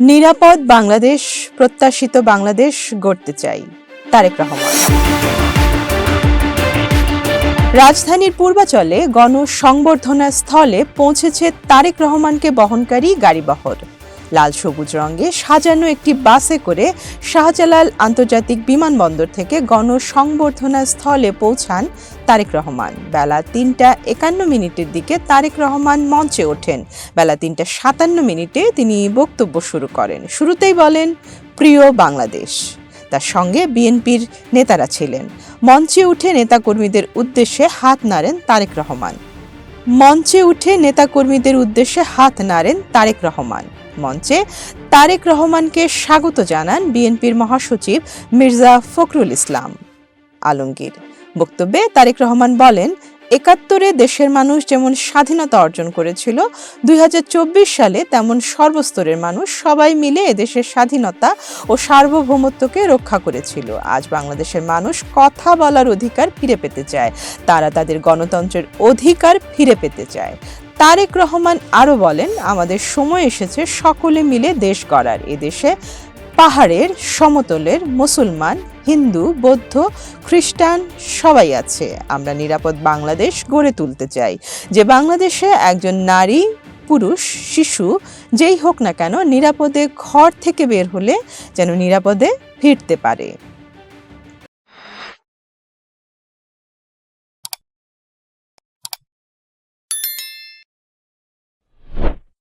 নিরাপদ বাংলাদেশ, প্রত্যাশিত বাংলাদেশ গড়তে চাই, তারেক রহমান। রাজধানীর পূর্বাচলে গণ সংবর্ধনা স্থলে পৌঁছেছে তারেক রহমানকে বহনকারী গাড়িবহর। লাল সবুজ রঙে সাজানো একটি বাসে করে শাহজালাল আন্তর্জাতিক বিমানবন্দর থেকে গণ সংবর্ধনা স্থলে পৌঁছান তারেক রহমান। বেলা তিনটা একান্ন মিনিটের দিকে তারেক রহমান মঞ্চে ওঠেন। বেলা তিনটা সাতান্ন মিনিটে তিনি বক্তব্য শুরু করেন। শুরুতেই বলেন, প্রিয় বাংলাদেশ। তার সঙ্গে বিএনপির নেতারা ছিলেন। মঞ্চে উঠে নেতাকর্মীদের উদ্দেশ্যে হাত নাড়েন তারেক রহমান। মঞ্চে উঠে নেতাকর্মীদের উদ্দেশ্যে হাত নাড়েন তারেক রহমান। মঞ্চে তারেক রহমানকে স্বাগত জানান বিএনপির মহাসচিব মির্জা ফখরুল ইসলাম। আলমগীর বক্তব্যে তারেক রহমান বলেন, একাত্তরে দেশের মানুষ যেমন স্বাধীনতা অর্জন করেছিল, দুই হাজার চব্বিশ সালে তেমন সর্বস্তরের মানুষ সবাই মিলে এদেশের স্বাধীনতা ও সার্বভৌমত্বকে রক্ষা করেছিল। আজ বাংলাদেশের মানুষ কথা বলার অধিকার ফিরে পেতে চায়, তারা তাদের গণতন্ত্রের অধিকার ফিরে পেতে চায়। তারেক রহমান আরও বলেন, আমাদের সময় এসেছে সকলে মিলে দেশ গড়ার। এদেশে পাহাড়ের সমতলের মুসলমান, হিন্দু, বৌদ্ধ, খ্রিস্টান সবাই আছে। আমরা নিরাপদ বাংলাদেশ গড়ে তুলতে চাই। যে বাংলাদেশে একজন নারী, পুরুষ, শিশু, যেই হোক না কেন, নিরাপদে ঘর থেকে বের হলে যেন নিরাপদে ফিরতে পারে।